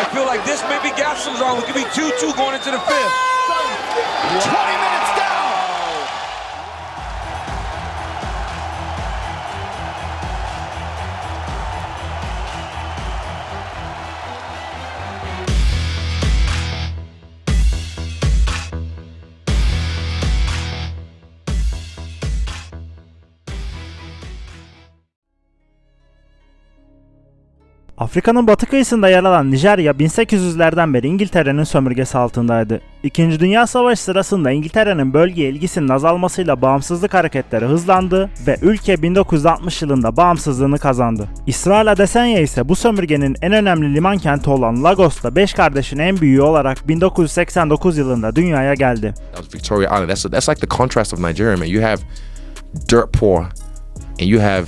I feel like this may be Gastelum's on. We could be 2-2 going into the fifth. Afrika'nın batı kıyısında yer alan Nijerya 1800'lerden beri İngiltere'nin sömürgesi altındaydı. İkinci Dünya Savaşı sırasında İngiltere'nin bölgeye ilgisinin azalmasıyla bağımsızlık hareketleri hızlandı ve ülke 1960 yılında bağımsızlığını kazandı. İsrail Adesanya ise bu sömürgenin en önemli liman kenti olan Lagos'ta 5 kardeşin en büyüğü olarak 1989 yılında dünyaya geldi. Victoria Island. That's that's like the contrast of Nigeria, man. You have dirt poor, and you have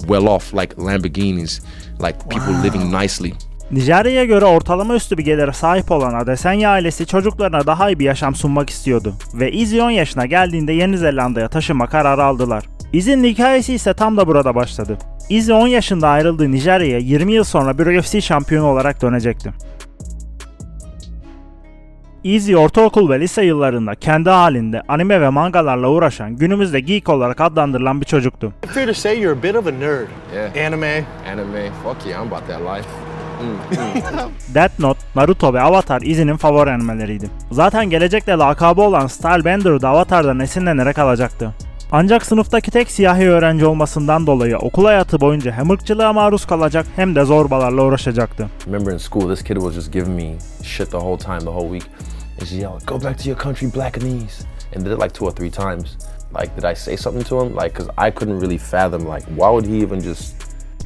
well off like Lamborghinis, like people living nicely. Nijerya'ya göre ortalama üstü bir gelire sahip olan Adesanya ailesi çocuklarına daha iyi bir yaşam sunmak istiyordu ve Izzy 10 yaşına geldiğinde Yeni Zelanda'ya taşınma kararı aldılar. Izzy'nin hikayesi ise tam da burada başladı. Izzy 10 yaşında ayrıldığı Nijerya'ya 20 yıl sonra bir UFC şampiyonu olarak dönecekti. Izzy ortaokul ve lise yıllarında kendi halinde anime ve mangalarla uğraşan günümüzde geek olarak adlandırılan bir çocuktu. Fair to say you're a bit of a nerd. Yeah. Anime. Anime, fuck yeah, I'm about that life. Death Note, Naruto ve Avatar Izzy'nin favori animeleriydi. Zaten gelecekte lakabı olan Stylebender da Avatar'dan esinlenerek alacaktı. Ancak sınıftaki tek siyahi öğrenci olmasından dolayı okul hayatı boyunca hem ırkçılığa maruz kalacak hem de zorbalarla uğraşacaktı. remember in school, this kid was just giving me shit the whole time, the whole week. And she yelled, "Go back to your country, Blackanese," and did it like two or three times. Like, did I say something to him? Like, cause I couldn't really fathom. Like, why would he even just?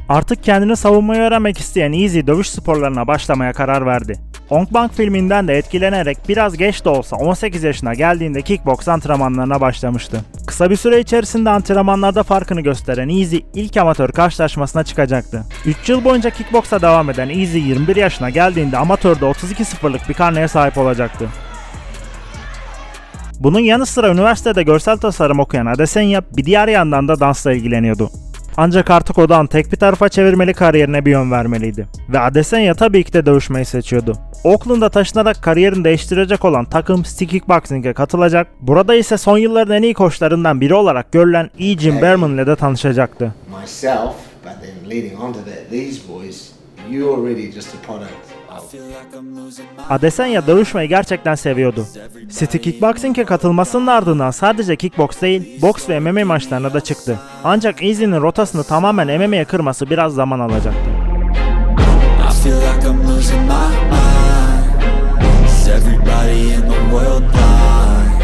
Artık kendini savunmayı öğrenmek isteyen Easy dövüş sporlarına başlamaya karar verdi. Ong Bang filminden de etkilenerek biraz geç de olsa 18 yaşına geldiğinde kickbox antrenmanlarına başlamıştı. Kısa bir süre içerisinde antrenmanlarda farkını gösteren Easy ilk amatör karşılaşmasına çıkacaktı. 3 yıl boyunca kickboksa devam eden Easy 21 yaşına geldiğinde amatörde 32-0'lık bir karneye sahip olacaktı. Bunun yanı sıra üniversitede görsel tasarım okuyan Adesanya bir diğer yandan da dansla ilgileniyordu. Ancak artık odan tek bir tarafa çevirmeli kariyerine bir yön vermeliydi. Ve Adesanya tabii ki de dövüşmeyi seçiyordu. Oakland'a taşınarak kariyerini değiştirecek olan takım Stick Kickboxing'e katılacak. Burada ise son yılların en iyi koçlarından biri olarak görülen E. Jim Berman ile de tanışacaktı. myself, but then leading on to that, these boys, you're already just a product Adesanya dövüşmeyi gerçekten seviyordu. Stick Kickboxing'e katılmasının ardından sadece kickbox değil, boks ve MMA maçlarına da çıktı. Ancak Easy'nin rotasını tamamen MMA'ye kırması biraz zaman alacaktı. Everybody in the world blind?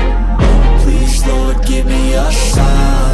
Please, Lord, give me a sign,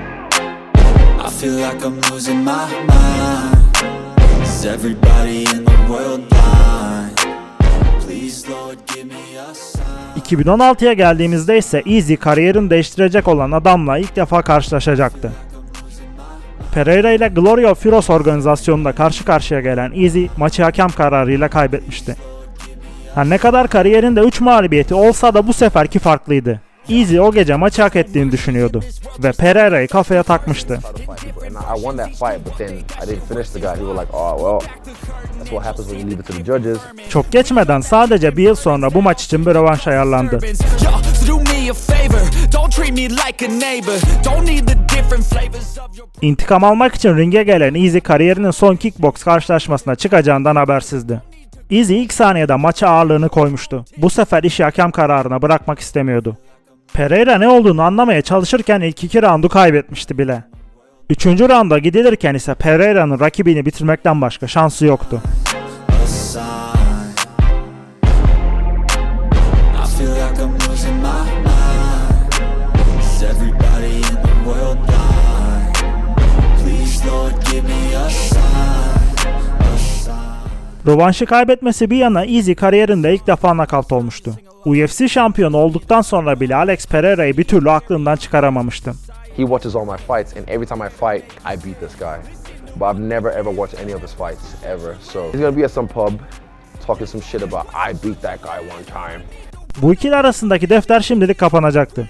Feel like I'm losing my mind. Is everybody in the world blind? Please, Lord, give me a sign. 2016'ya geldiğimizde ise Easy kariyerini değiştirecek olan adamla ilk defa karşılaşacaktı. Pereira ile Gloria of Heroes organizasyonunda karşı karşıya gelen Easy maçı hakem kararıyla kaybetmişti. Her ne kadar kariyerinde 3 mağlubiyeti olsa da bu seferki farklıydı. Easy o gece maçı hak ettiğini düşünüyordu ve Pereira'yı kafaya takmıştı. "Oh well, that's what happens when you leave it to the judges." Çok geçmeden sadece bir yıl sonra bu maç için bir rövanş ayarlandı. İntikam almak için ringe gelen Easy kariyerinin son kickbox karşılaşmasına çıkacağından habersizdi. Easy ilk saniyede maça ağırlığını koymuştu. Bu sefer işi hakem kararına bırakmak istemiyordu. Pereira ne olduğunu anlamaya çalışırken ilk iki roundu kaybetmişti bile. Üçüncü rounda gidilirken ise Pereira'nın rakibini bitirmekten başka şansı yoktu. Rovanşı kaybetmesi bir yana Easy kariyerinde ilk defa nakavt olmuştu. UFC şampiyonu olduktan sonra bile Alex Pereira'yı bir türlü aklından çıkaramamıştı. He watches all my fights, and every time I fight, I beat this guy. But I've never ever watched any of his fights ever. So he's gonna be at some pub, talking some shit about I beat that guy one time. Bu ikili arasındaki defter şimdilik kapanacaktı.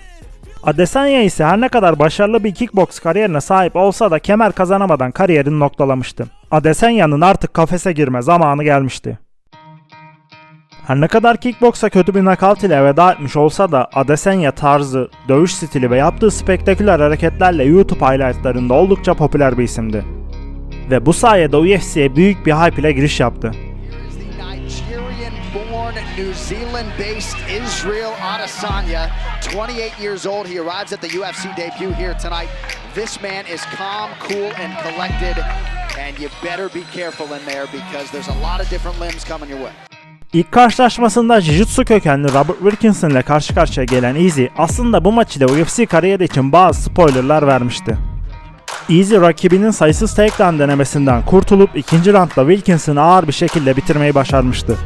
Adesanya ise her ne kadar başarılı bir kickbox kariyerine sahip olsa da kemer kazanamadan kariyerini noktalamıştı. Adesanya'nın artık kafese girme zamanı gelmişti. Her ne kadar kickboksa kötü bir nakavt ile veda etmiş olsa da Adesanya tarzı, dövüş stili ve yaptığı spektaküler hareketlerle YouTube highlightlarında oldukça popüler bir isimdi. Ve bu sayede UFC'ye büyük bir hype ile giriş yaptı. Nigerian-born, New Zealand-based Israel Adesanya, 28 years old. He arrives at the UFC debut here tonight. This man is calm, cool, and collected, and you better be careful in there because there's a lot of different limbs coming your way. İlk karşılaşmasında Jiu-Jitsu kökenli Robert Wilkinson ile karşı karşıya gelen Easy aslında bu maç ile UFC kariyeri için bazı spoilerlar vermişti. Easy rakibinin sayısız takedown denemesinden kurtulup ikinci roundda Wilkinson'ı ağır bir şekilde bitirmeyi başarmıştı.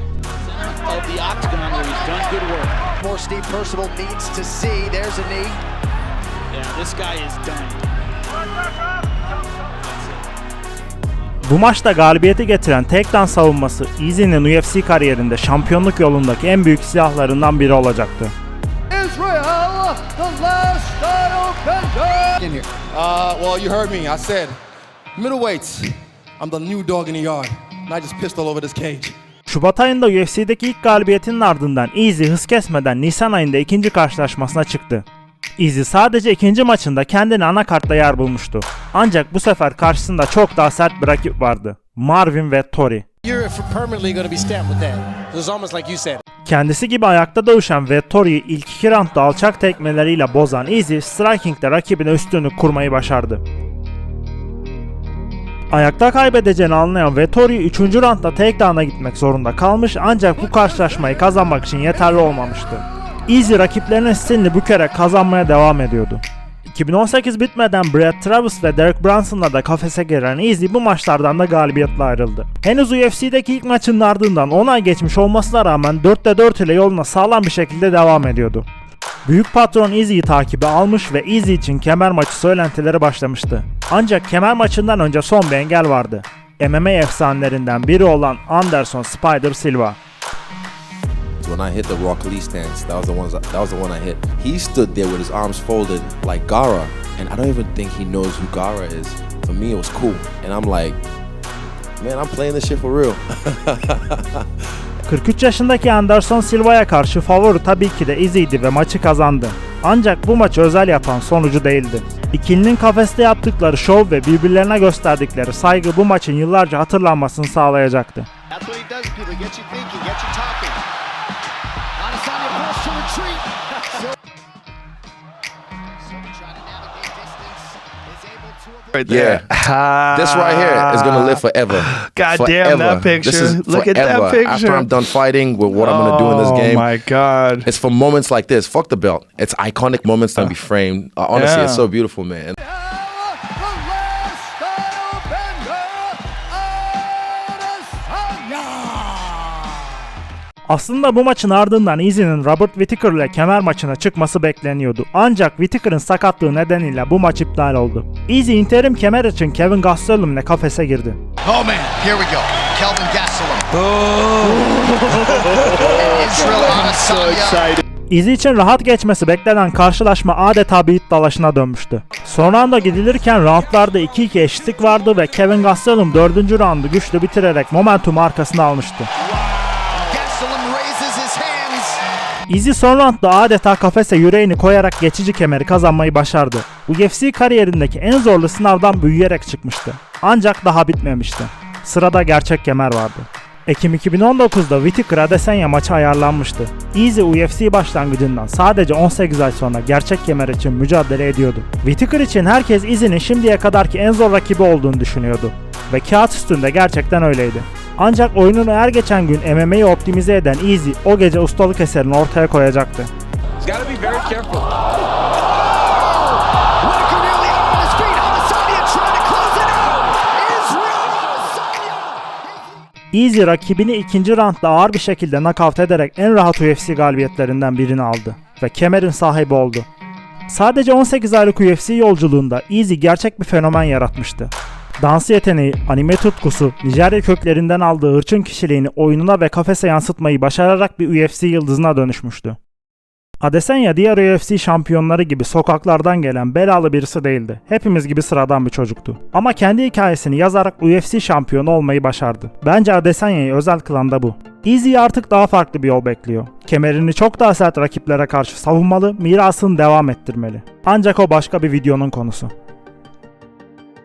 Bu maçta galibiyeti getiren takedown savunması Easy'nin UFC kariyerinde şampiyonluk yolundaki en büyük silahlarından biri olacaktı. Israel, the last in here. Uh, well, you heard me. I said middleweights. I'm the new dog in the yard, and I just pissed all over this cage. Şubat ayında UFC'deki ilk galibiyetinin ardından Easy hız kesmeden Nisan ayında ikinci karşılaşmasına çıktı. Easy sadece ikinci maçında kendini anakartta yer bulmuştu. Ancak bu sefer karşısında çok daha sert bir rakip vardı. Marvin ve Tori. Kendisi gibi ayakta dövüşen ve Tori'yi ilk iki roundda alçak tekmeleriyle bozan Easy, striking'de rakibine üstünlük kurmayı başardı. Ayakta kaybedeceğini anlayan Vettori 3. roundda takedown'a gitmek zorunda kalmış ancak bu karşılaşmayı kazanmak için yeterli olmamıştı. Easy rakiplerinin stilini bükerek kazanmaya devam ediyordu. 2018 bitmeden Brad Travis ve Derek Brunson'la da kafese giren Easy bu maçlardan da galibiyetle ayrıldı. Henüz UFC'deki ilk maçının ardından 10 ay geçmiş olmasına rağmen 4'te 4 ile yoluna sağlam bir şekilde devam ediyordu. Büyük patron Easy'yi takibe almış ve Easy için kemer maçı söylentileri başlamıştı. Ancak kemer maçından önce son bir engel vardı. MMA efsanelerinden biri olan Anderson Spider Silva. When I hit the Rock Lee stance, that was the ones that was the one I hit. He stood there with his arms folded like Gara, and I don't even think he knows who Gara is. For me, it was cool, and I'm like, man, I'm playing this shit for real. 43 yaşındaki Anderson Silva'ya karşı favori tabii ki de Easy'di ve maçı kazandı. Ancak bu maçı özel yapan sonucu değildi. İkilinin kafeste yaptıkları şov ve birbirlerine gösterdikleri saygı bu maçın yıllarca hatırlanmasını sağlayacaktı. That's what he does, people. Get you thinking, get you talking. Adesanya forced retreat. Silva trying to navigate distance, is able to avoid yeah, this right here is gonna live forever. God forever. damn that picture. This is Look at that picture. After I'm done fighting with what I'm gonna do in this game. Oh my god. it's for moments like this. Fuck the belt. It's iconic moments that be framed. Uh, honestly, it's so beautiful, man. Aslında bu maçın ardından Easy'nin Robert Whittaker ile kemer maçına çıkması bekleniyordu. Ancak Whittaker'ın sakatlığı nedeniyle bu maç iptal oldu. Easy interim kemer için Kevin Gastelum ile kafese girdi. Oh man, here we go. Kelvin Gastelum. And Israel Adesanya. Easy için rahat geçmesi beklenen karşılaşma adeta bir dalaşına dönmüştü. Son anda gidilirken roundlarda 2-2 eşitlik vardı ve Kevin Gastelum 4. roundu güçlü bitirerek momentumu arkasına almıştı. Easy son roundda adeta kafese yüreğini koyarak geçici kemeri kazanmayı başardı. UFC kariyerindeki en zorlu sınavdan büyüyerek çıkmıştı. Ancak daha bitmemişti. Sırada gerçek kemer vardı. Ekim 2019'da Whittaker Adesanya maçı ayarlanmıştı. Easy UFC başlangıcından sadece 18 ay sonra gerçek kemer için mücadele ediyordu. Whittaker için herkes Easy'nin şimdiye kadarki en zor rakibi olduğunu düşünüyordu. Ve kağıt üstünde gerçekten öyleydi. Ancak oyununu her geçen gün MMA'yi optimize eden Easy o gece ustalık eserini ortaya koyacaktı. Easy rakibini ikinci roundda ağır bir şekilde nakavt ederek en rahat UFC galibiyetlerinden birini aldı ve kemerin sahibi oldu. Sadece 18 aylık UFC yolculuğunda Easy gerçek bir fenomen yaratmıştı. Dans yeteneği, anime tutkusu, Nijerya köklerinden aldığı hırçın kişiliğini oyununa ve kafese yansıtmayı başararak bir UFC yıldızına dönüşmüştü. Adesanya diğer UFC şampiyonları gibi sokaklardan gelen belalı birisi değildi. Hepimiz gibi sıradan bir çocuktu. Ama kendi hikayesini yazarak UFC şampiyonu olmayı başardı. Bence Adesanya'yı özel kılan da bu. Easy'yi artık daha farklı bir yol bekliyor. Kemerini çok daha sert rakiplere karşı savunmalı, mirasını devam ettirmeli. Ancak o başka bir videonun konusu.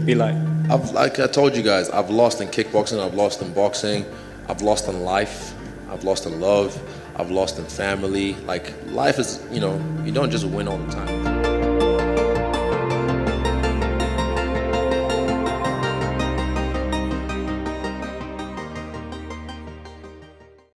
Be like. I've, like I told you guys, I've lost in kickboxing, I've lost in boxing, I've lost in life, I've lost in love, I've lost in family. Like life is, you know, you don't just win all the time.